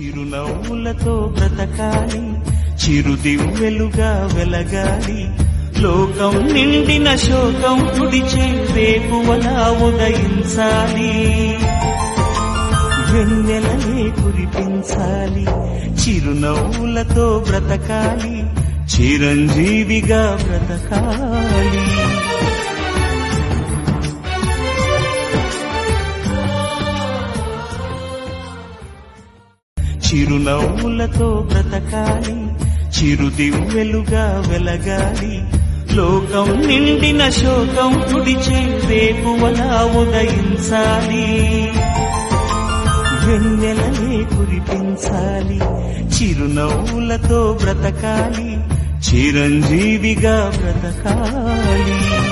చిరునవ్వులతో బ్రతకాలి చిరుదివ్వెలుగా వెలగాలి. లోకం నిండిన శోకం తుడిచే రేపువలా ఉదయించాలి. వెన్నెలనే కురిపించాలి చిరునవ్వులతో బ్రతకాలి చిరంజీవిగా బ్రతకాలి. చిరునవ్వులతో బ్రతకాలి చిరుదివ్వెలుగా వెలగాలి. లోకం నిండిన శోకం తుడిచే రేపువలా ఉదయించాలి. వెన్నెలనే కురిపించాలి చిరునవ్వులతో బ్రతకాలి చిరంజీవిగా బ్రతకాలి.